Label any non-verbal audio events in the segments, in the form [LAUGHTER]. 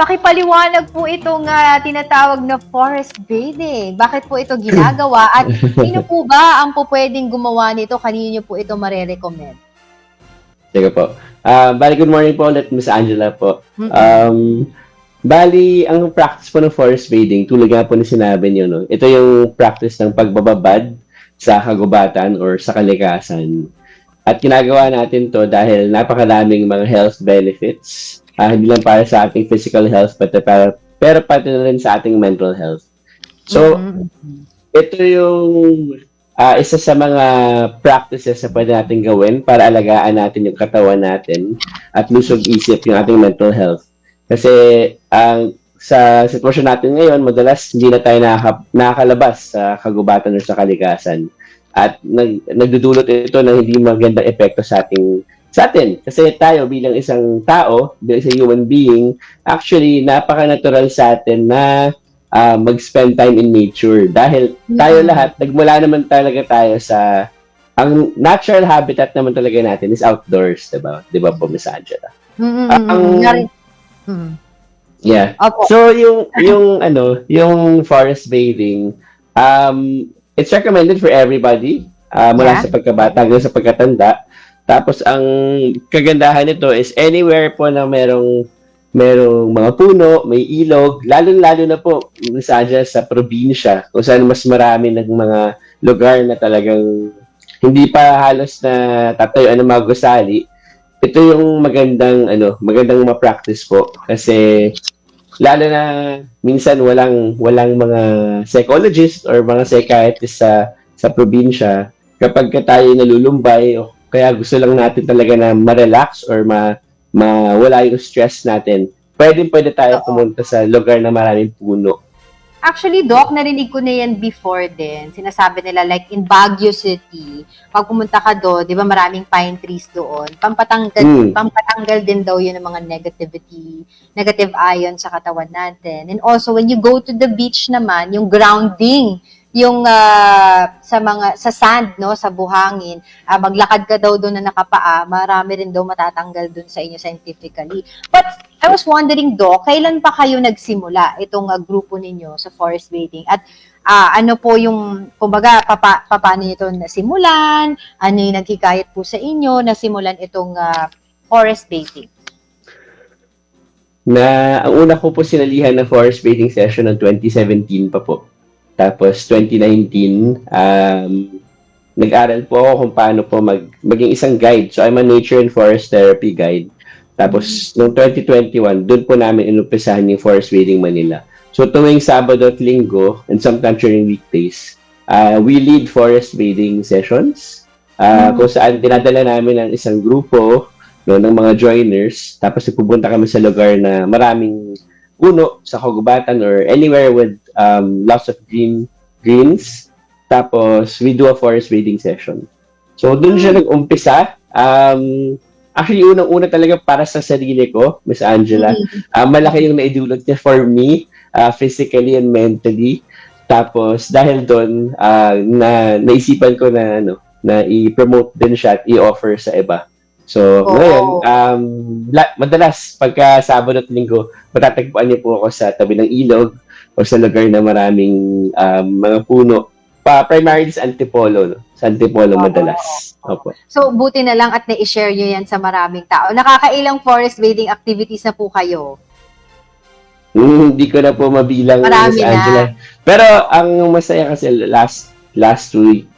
pakipaliwanag po itong ah, tinatawag na forest bathing. Bakit po ito ginagawa? At [LAUGHS] sino po ba ang po pwedeng gumawa nito? Kanino po ito marerecommend? Sige po. Ah, bali, good morning po ulit, Miss Angela po. Mm-mm. Um, bali, ang practice po ng forest bathing, tulad nga po na sinabi niyo, no? ito yung practice ng pagbababad sa kagubatan or sa kalikasan. At ginagawa natin to dahil napakaraming mga health benefits, ah, hindi lang para sa ating physical health, but para, pero pati na rin sa ating mental health. So, Mm-mm. ito yung ah, isa sa mga practices na pwede natin gawin para alagaan natin yung katawan natin at lusog isip yung ating mental health. Kasi ang sa sitwasyon natin ngayon, madalas hindi na tayo nakaka- nakakalabas sa kagubatan o sa kalikasan. At nag, nagdudulot ito ng hindi magandang epekto sa ating sa atin. Kasi tayo bilang isang tao, bilang isang human being, actually, napaka-natural sa atin na ah, mag-spend time in nature. Dahil tayo Mm. lahat, nagmula naman talaga tayo sa ang natural habitat naman talaga natin is outdoors, 'di ba? 'Di ba po, Miss Angela? Mm-mm. ang- Nari- Mm. Yeah. Opo. So yung yung ano, yung forest bathing, um it's recommended for everybody uh, mula Yeah. sa pagkabata hanggang sa pagkatanda. Tapos ang kagandahan nito is anywhere po na merong merong mga puno, may ilog, lalo-lalo na po sa sa probinsya, kung saan mas marami ng mga lugar na talagang hindi pa halos na tatayuan ng mga gusali. Ito yung magandang ano, magandang ma-practice po kasi lalo na minsan walang walang mga psychologist or mga psychiatrist sa sa probinsya kapag ka tayo nalulumbay o kaya gusto lang natin talaga na ma-relax or ma mawala yung stress natin, pwede pwede tayo Oo. pumunta sa lugar na maraming puno. Actually, Doc, narinig ko na yan before din. Sinasabi nila, like in Baguio City, pag pumunta ka doon, di ba maraming pine trees doon, pampatanggal, Mm. pampatanggal din daw yun ng mga negativity, negative ion sa katawan natin. And also, when you go to the beach naman, yung grounding, yung ah, sa mga sa sand no sa buhangin ah, maglakad ka daw doon na nakapaa marami rin daw matatanggal doon sa inyo scientifically. But I was wondering do kailan pa kayo nagsimula itong ah, grupo ninyo sa forest bathing? At ah, ano po yung kumbaga papa, paano ito nasimulan? Ano yung naghikayat po sa inyo na simulan itong ah, forest bathing? Na ang una ko po sinalihan ng forest bathing session ng 2017 pa po. Tapos 2019, um, nag-aral po ako kung paano po mag, maging isang guide. So I'm a nature and forest therapy guide. Tapos noong 2021, doon po namin inumpisahan yung Forest Bathing Manila. So tuwing Sabado at Linggo, and sometimes during weekdays, uh, we lead forest bathing sessions. Uh, Mm. Kung saan dinadala namin ang isang grupo no, ng mga joiners. Tapos pupunta kami sa lugar na maraming puno sa kagubatan or anywhere with um, lots of green greens. Tapos we do a forest bathing session. So doon siya nag-umpisa. Um, actually, unang-una talaga para sa sarili ko, Miss Angela. Ah, malaki yung naidulot niya for me, ah, physically and mentally. Tapos, dahil doon, ah, na, naisipan ko na, ano, na i-promote din siya at i-offer sa iba. So, Oo. ngayon, um, la- madalas, pagka Sabado at Linggo, matatagpuan niyo po ako sa tabi ng ilog o sa lugar na maraming um, mga puno. Pa, primarily sa Antipolo, no? Sa Antipolo Oo. madalas. Opo. So, buti na lang at na-share nyo yan sa maraming tao. Nakakailang forest bathing activities na po kayo? Hmm, hindi ko na po mabilang Marami na. Angela. Pero ang masaya kasi last last week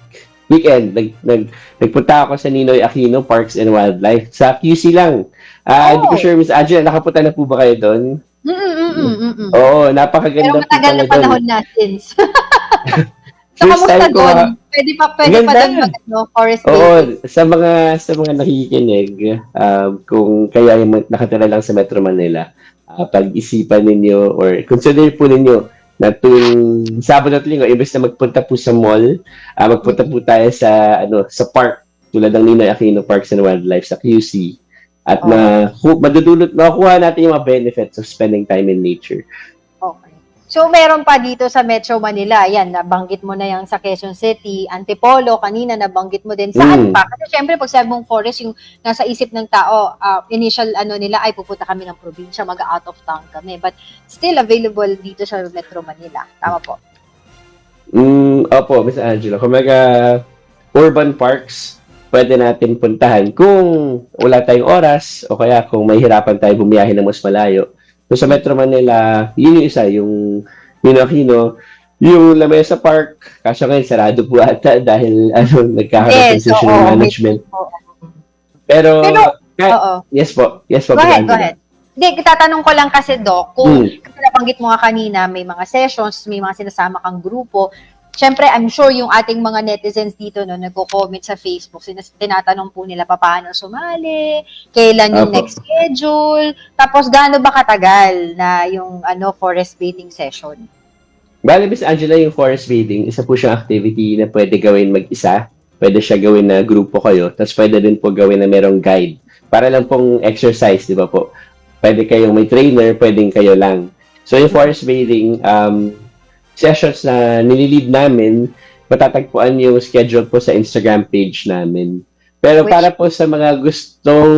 weekend nag, nag nagpunta ako sa Ninoy Aquino Parks and Wildlife sa QC lang. Ah, hindi ko Oh. sure Miss Angela, nakapunta na po ba kayo doon? Mm-mm-mm-mm. Oo, Pero napakaganda po matagal na panahon na since. [LAUGHS] so, First kamusta time ko doon? Pwede pa, pwede pa Ganda. doon mag, no, forest Oo, sa mga sa mga nakikinig, um, kung kaya yung nakatira lang sa Metro Manila, ah, pag-isipan ninyo or consider po ninyo na tuwing Sabado at Linggo, imbes na magpunta po sa mall, ah, magpunta po tayo sa ano sa park tulad ng Ninoy Aquino Parks and Wildlife sa QC at na hu- madudulot makukuha natin yung mga benefits of spending time in nature. So, meron pa dito sa Metro Manila. Yan, nabanggit mo na yung sa Quezon City. Antipolo, kanina nabanggit mo din. Mm. Saan pa? Kasi syempre, pag sabi mong forest, yung nasa isip ng tao, ah, initial ano nila, ay pupunta kami ng probinsya, mag-out of town kami. But still available dito sa Metro Manila. Tama po. Mm, opo, Miss Angela. Kumaga, urban parks, pwede natin puntahan kung wala tayong oras o kaya kung may hirapan tayo bumiyahe ng mas malayo. So, sa Metro Manila, yun yung isa, yung Nino Aquino, yung Lamesa Park, kaso ngayon sarado po ata [LAUGHS] dahil ano, nagkakaroon ng Yes, transition oo, management. Pero, Pero- kahit- Oo. yes po, yes po, Go ahead, go ahead. Hindi, tatanong ko lang kasi, Doc, kung Mm. kasi nabanggit mo nga kanina, may mga sessions, may mga sinasama kang grupo. Siyempre, I'm sure yung ating mga netizens dito, no, nagko-comment sa Facebook, sinas- tinatanong po nila paano sumali, kailan yung Apo. next schedule, tapos gaano ba katagal na yung ano forest bathing session? Bali, Miss Angela, yung forest bathing, isa po siyang activity na pwede gawin mag-isa. Pwede siya gawin na grupo kayo. Tapos pwede din po gawin na merong guide. Para lang pong exercise, di ba po? Pwede kayong may trainer, pwedeng kayo lang. So, yung forest bathing, um, sessions na nililid namin, matatagpuan yung schedule po sa Instagram page namin. Pero Which- para po sa mga gustong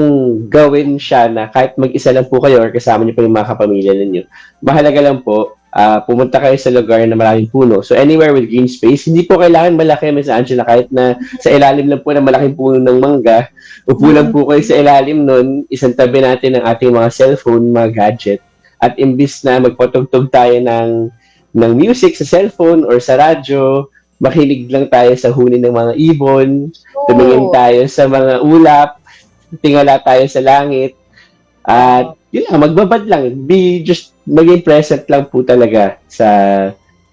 gawin siya na kahit mag-isa lang po kayo or kasama niyo po yung mga kapamilya ninyo, mahalaga lang po, ah, pumunta kayo sa lugar na maraming puno. So anywhere with green space, hindi po kailangan malaki, Miss Angela, kahit na sa ilalim lang po ng malaking puno ng mangga, upo lang po kayo sa ilalim nun, isang tabi natin ang ating mga cellphone, mga gadget, at imbis na magpatugtog tayo ng, ng music sa cellphone or sa radyo, makinig lang tayo sa huni ng mga ibon, tumingin tayo sa mga ulap, tingala tayo sa langit, at yun lang, magbabad lang. Be just maging present lang po talaga sa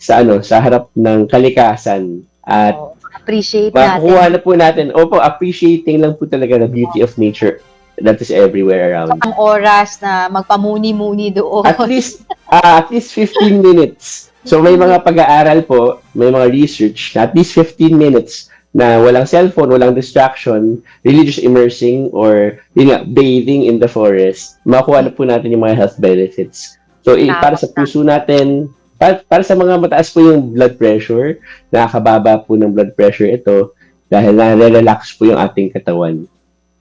sa ano, sa harap ng kalikasan. At Oo, appreciate natin. na po natin. Opo, appreciating lang po talaga the beauty of nature that is everywhere around. Ang oras na magpamuni-muni doon. At least ah, at least 15 minutes. So may mga pag-aaral po, may mga research na at least 15 minutes na walang cellphone, walang distraction, just immersing or yun nga, bathing in the forest, makuha na po natin yung mga health benefits. So, eh, para sa puso natin, para, para sa mga mataas po yung blood pressure, nakakababa po ng blood pressure ito dahil na-relax po yung ating katawan.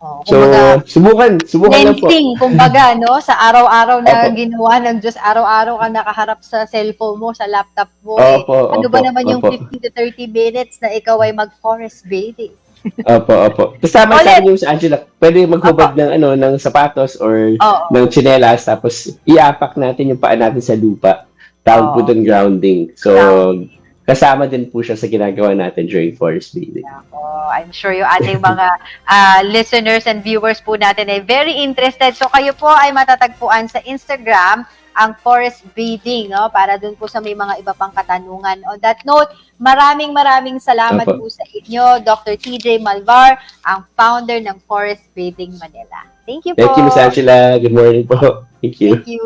Oh, So, kumbaga, subukan, subukan lang po. Kumbaga, no? Sa araw-araw na Opo. ginawa ng Diyos, araw-araw ka nakaharap sa cellphone mo, sa laptop mo. eh. Opo, ano opo, ba naman yung opo. 15 to 30 minutes na ikaw ay mag-forest bathing? Opo, opo. Tapos tama Ulit. sa akin yung sa Angela, pwede maghubad ng ano ng sapatos or Oo. ng tsinelas tapos iapak natin yung paa natin sa lupa. Tawag po Oo. doon grounding. So, Grounding. Kasama din po siya sa ginagawa natin during forest bathing. Oh, I'm sure yung ating mga ah, listeners and viewers po natin ay very interested. So kayo po ay matatagpuan sa Instagram ang forest bathing, no? Para dun po sa may mga iba pang katanungan. On that note, maraming maraming salamat Opo. po sa inyo, Dr. TJ Malvar, ang founder ng Forest Bathing Manila. Thank you po. Thank you, Miss Angela. Good morning po. Thank you. Thank you.